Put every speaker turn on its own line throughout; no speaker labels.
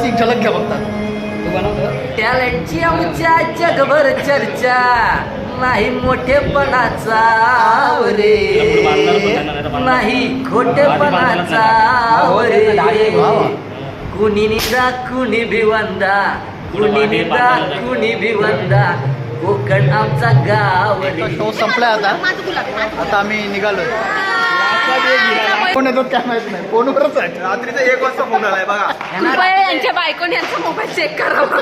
थोडीशी झलक घ्या बघता
तू बनवतो
टॅलेंटची आमच्या जगभर चर्चा नाही मोठेपणाचा रे नाही खोटेपणाचा रे कुणी निदा कुणी भिवंदा. कुणी निदा कुणी भिवंदा. कोकण आमचा गाव रे.
शो संपलाय आता. आता आम्ही निघालोय. कोण येतात काय माहीत नाही. फोनवरच आहे.
रात्रीचा एक वाजता फोन आलाय बघा.
कृपया यांच्या बायकोने यांचा मोबाईल चेक करावा.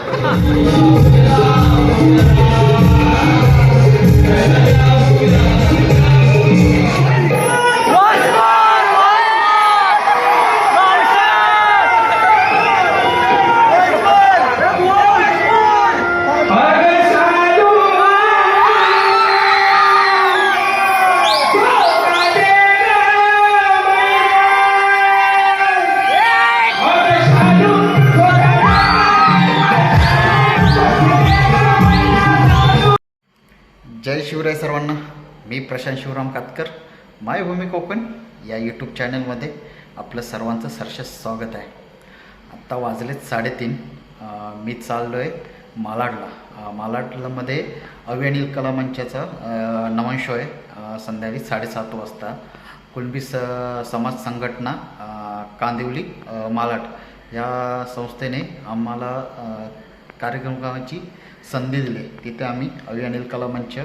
प्रशांत शिवराम कातकर मायभूमी कोकण या यूट्यूब चॅनलमध्ये आपलं सर्वांचं सरस स्वागत आहे. आत्ता वाजलेत साडेतीन. मी चाललो आहे मालाडला मालाडलामध्ये मालाडलामध्ये अनिल कला मंचाचा अं, नमन शो आहे. संध्याकाळी साडेसात वाजता. कुणबी स समाज संघटना कांदिवली मालाड या संस्थेने आम्हाला कार्यक्रमाची संधी दिली. तिथे आम्ही अवि अनिल कला मंच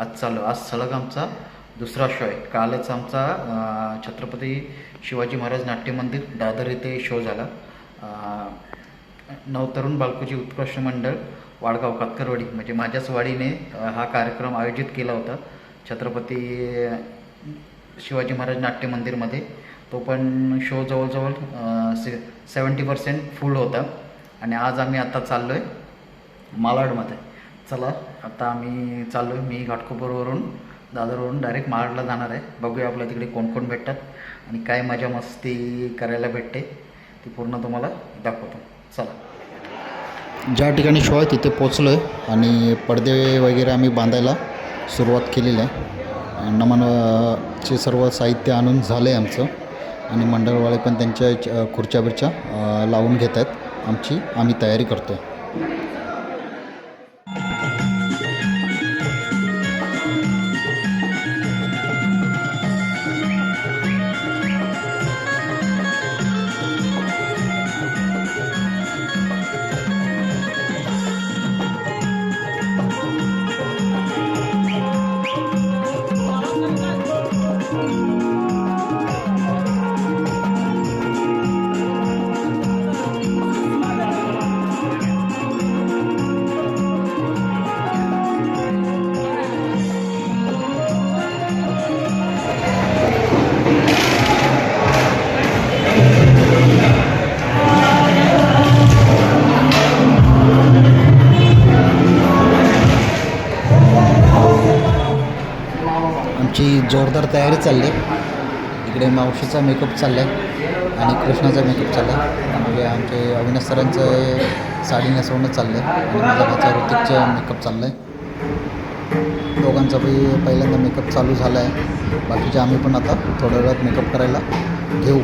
आज चालू आज सलग आमचा दुसरा शो आहे. कालच आमचा छत्रपती शिवाजी महाराज नाट्य मंदिर दादर येथे शो झाला. नवतरुण बालकोची उत्कृष्ट मंडळ वाडगाव कातकरवाडी म्हणजे माझ्याच वाडीने हा कार्यक्रम आयोजित केला होता. छत्रपती शिवाजी महाराज नाट्य मंदिरमध्ये. तो पण शो जवळजवळ से सेवन्टी पर्सेंट फुल होता. आणि आज आम्ही आता चाललो आहे मालाडमध्ये. चला आता आम्ही चाललो आहे मी घाटकोपरवरून दादरवरून डायरेक्ट महाडला जाणार आहे. बघूया आपल्या तिकडे कोण कोण भेटतात आणि काय मजा मस्ती करायला भेटते ती पूर्ण तुम्हाला दाखवतो. चला. ज्या ठिकाणी शो आहे तिथे पोचलो आहे आणि पडदे वगैरे आम्ही बांधायला सुरुवात केलेली आहे. नमनचे सर्व साहित्य आणून झालं आहे आमचं. आणि मंडळवाले पण त्यांच्या खुर्च्या बिर्च्या लावून घेत आहेत आमची आम्ही तयारी करतो आमची जोरदार तयारी चालली आहे. इकडे मावशीचा मेकअप चालला आहे आणि कृष्णाचा मेकअप चालला आहे त्यामुळे आमचे अविनाश सरांचं साडी नेसवणं चाललं आहे आणि माझ्या भाचा ऋतिकचं मेकअप चाललं आहे दोघांचा बी पहिल्यांदा मेकअप चालू झाला आहे बाकीचे आम्ही पण आता थोड्या वेळात मेकअप करायला घेऊ.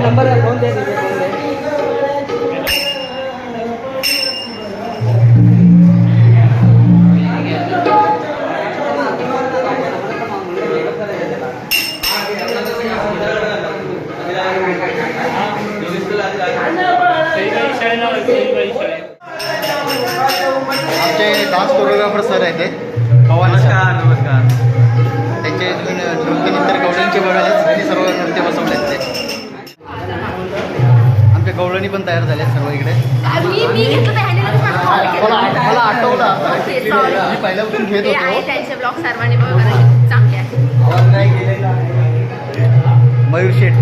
नंबर आहे
कोरिओग्राफर सर आहेत ते. पवार
नमस्कार नमस्कार.
त्यांचे नृत्य नंतर गवळणीचे बघायला त्यांनी सर्व नृत्य बसवले आहेत ते. आमच्या गवळणी पण तयार झाले आहेत सर्व इकडे.
मला
आठवलं. मी पहिल्यापासून घेत
आहे
होतो.
आहे
मयूर शेठ.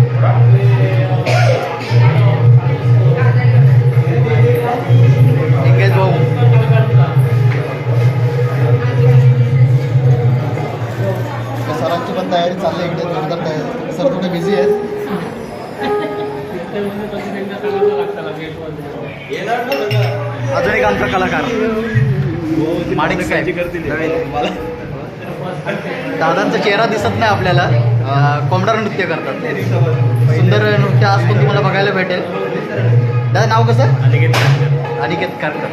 चालली इकडे जोरदार तयारी सर थोडे बिझी आहेत? अजून एक आमचा कलाकार. माणिक साहेब. दादांचा चेहरा दिसत नाही आपल्याला. कोंबडा नृत्य करतात. सुंदर नृत्य आज पण तुम्हाला बघायला भेटेल. दादा नाव कसं? अनिकेत कारकर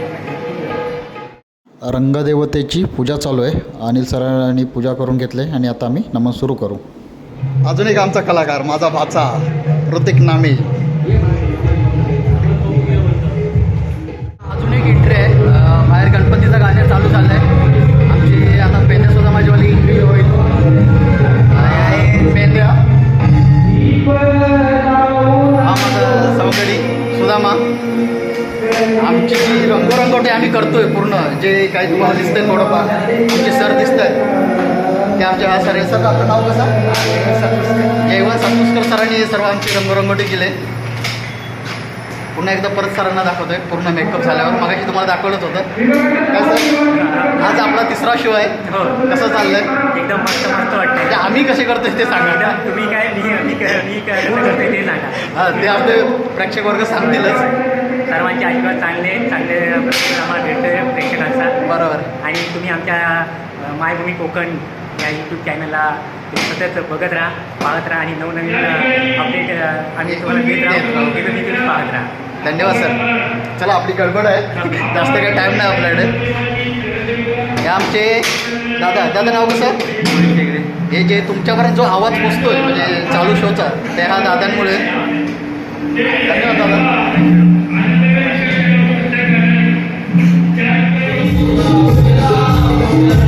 रंगदेवतेची पूजा चालू आहे. अनिल सरांनी पूजा करून घेतले आणि आता आम्ही नमन सुरू करू. अजून एक आमचा कलाकार माझा भाचा प्रतीक नामे. जे काही तुम्हाला दिसतंय थोडंफार आमचे सर दिसत आहेत ते आमच्या हा सर सर आपलं नाव कसं? जयवंत सातपुसकर सरांनी सर्व आमची रंगरंगोटी केले. पुन्हा एकदा परत सरांना दाखवतोय पूर्ण मेकअप झाल्यावर. मगाशी तुम्हाला दाखवलंच होतं. काय सर? आज आपला तिसरा शो आहे.
हो.
कसं चाललंय?
एकदम मस्त मस्त वाटतंय.
म्हणजे आम्ही कसे करतोय ते सांगा.
तुम्ही काय मी मी क- मी क- कसं करते ते सांगा.
हा, ते आपले प्रेक्षक वर्ग सांगतीलच.
सर्वांचे आशीर्वाद चांगले चांगले आम्हाला भेटतोय प्रेक्षकांचा.
बरोबर.
आणि तुम्ही आमच्या मायभूमी कोकण या यूट्यूब चॅनलला सतत बघत राहा पाहत राहा आणि नवनवीन अपडेट आम्ही तुम्हाला देत राहू. ते तुम्ही तुम्ही पाहत राहा.
धन्यवाद सर. चला आपली गडबड आहे. जास्त काही टाईम नाही आपल्याकडे. हे आमचे दादा दादा नाव कसं हे जे तुमच्यापर्यंत जो आवाज पोचतोय म्हणजे चालू शोचा ते हा दादांमुळे. धन्यवाद दादा. आमची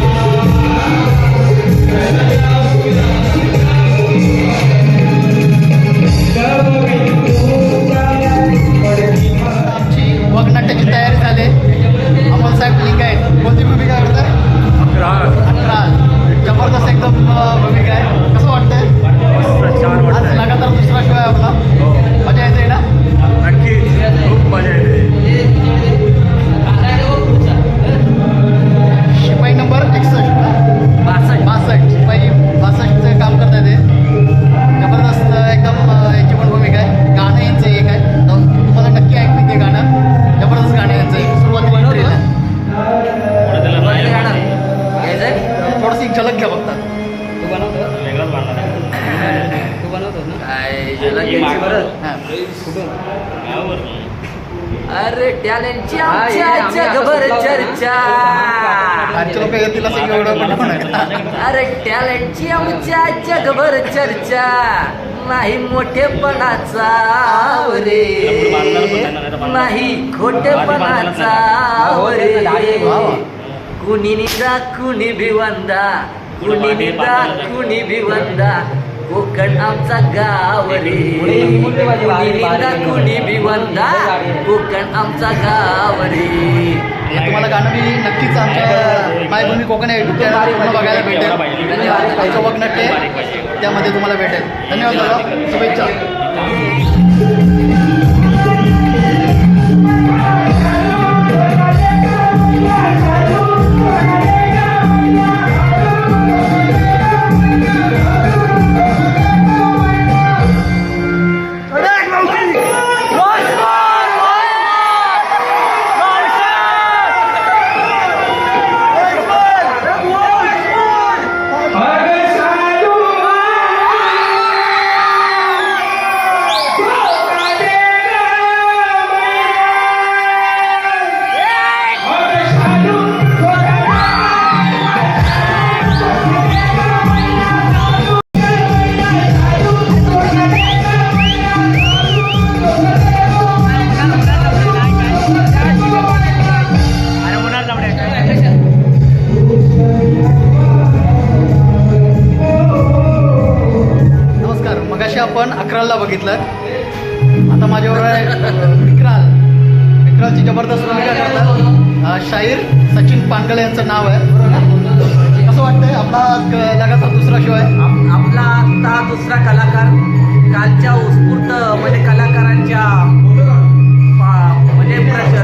अरे टॅलेंटची
होता.
चर्चा. अरे टॅलेंटची आमच्या जगभर चर्चा. नाही मोठेपणाचा रे नाही खोटेपणाचा रे कुणी निदा कुणी भिवंदा. कुणी निदा कुणी भिवंदा. कोकण आमचा गाव रे कुणी भिवंदा कोकण आमचा गाव रे
तुम्हाला गाणं मी नक्कीच आमच्या मायभूमी कोकण आहे बघायला भेटेल. धन्यवाद. आमचं वगनाट्य त्यामध्ये तुम्हाला भेटेल. धन्यवाद दादा. शुभेच्छा. अकराला बघितलं. आता माझ्यावर आहे विक्राल. विक्रालची जबरदस्त भूमिका करतात शाहीर सचिन पांगळे यांचं नाव आहे. कसं वाटतंय? आपला जगाचा दुसरा शो आहे.
आपला आता दुसरा कलाकार कालच्या उत्स्फूर्त म्हणजे कलाकारांच्या पा- म्हणजे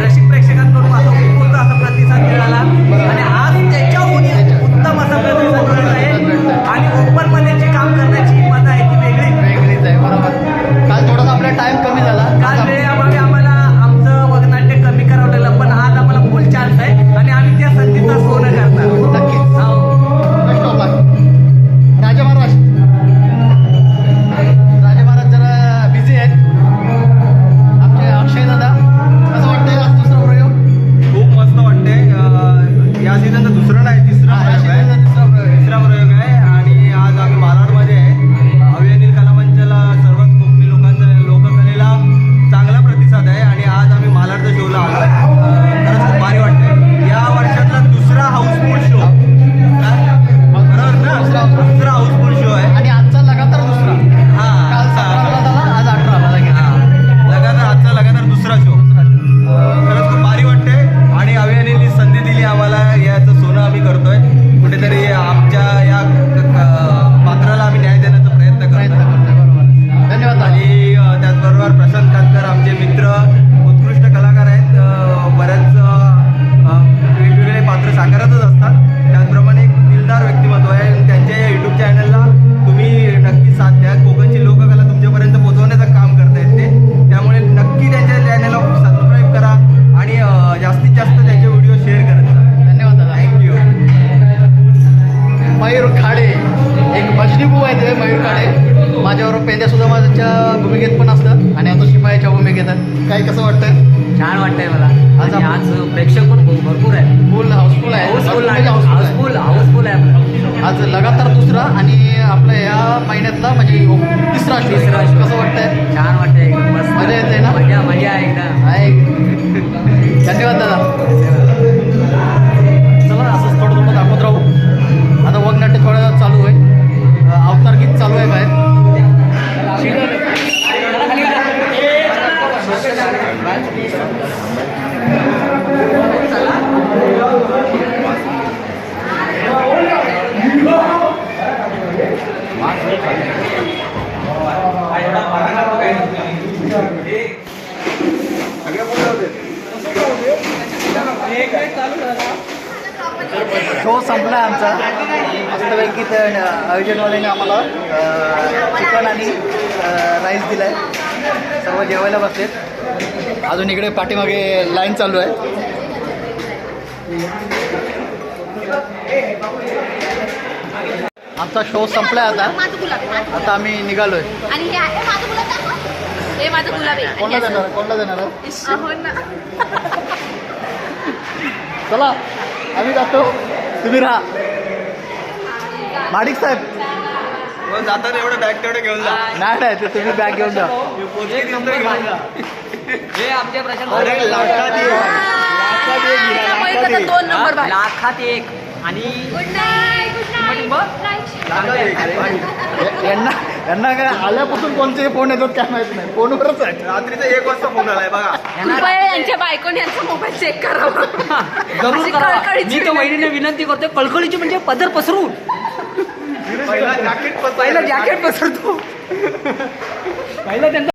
रसिक प्रेक्षकांकडून
पेंद्या सुद्धा माझ्या भूमिकेत पण असतात आणि आता शिपायाच्या भूमिकेत आहे काय कसं वाटतंय?
छान वाटतंय मला.
आज
आज प्रेक्षक पण खूप भरपूर आहे.
फुल हाऊसफुल आहे.
Housefull
housefull.
हाऊसफुल आहे
आज लगातार दुसरा आणि आपल्या या महिन्यातला म्हणजे तिसरा शो
तिसरा.
कसं वाटतंय?
छान वाटतंय.
मजा येते ना?
मजा मजा आहे एकदम
आहे धन्यवाद दादा. संपला आमचा. मस्तपैकी ते आयोजनवाल्याने आम्हाला चिकन आणि राईस दिला आहे सर्व जेवायला बसलेत. अजून इकडे पाठीमागे लाईन चालू आहे. आमचा शो संपलाय आता. आता आम्ही निघालोय.
हे. हे
कोणला देणार? कोणला देणार
ना.
चला. आम्ही जातो. तुम्ही राहा. माडिक साहेब.
जाताना एवढं बॅग तेवढं घेऊन जा.
नाही नाही ते तुम्ही बॅग घेऊन जा.
हे आमच्या प्रशांत
एक.
लाखात एक. आणि
गुड नाईट गुड नाईट
लाखात एक.
या- यांना यांना काय आल्यापासून कोणते फोन येतात काय माहीत नाही. फोनवरच आहे
रात्रीचा एक वाजता फोन आलाय बघा.
कृपया यांच्या बायकोने यांचा मोबाईल चेक करावा.
जरूर
अशी
करा
कळकळीची
मी तर वहिनीने विनंती करतोय कळकळीची म्हणजे पदर पसरून.
पहिला जॅकेट
पहिलं जॅकेट पसरतो. पहिलं त्यांचा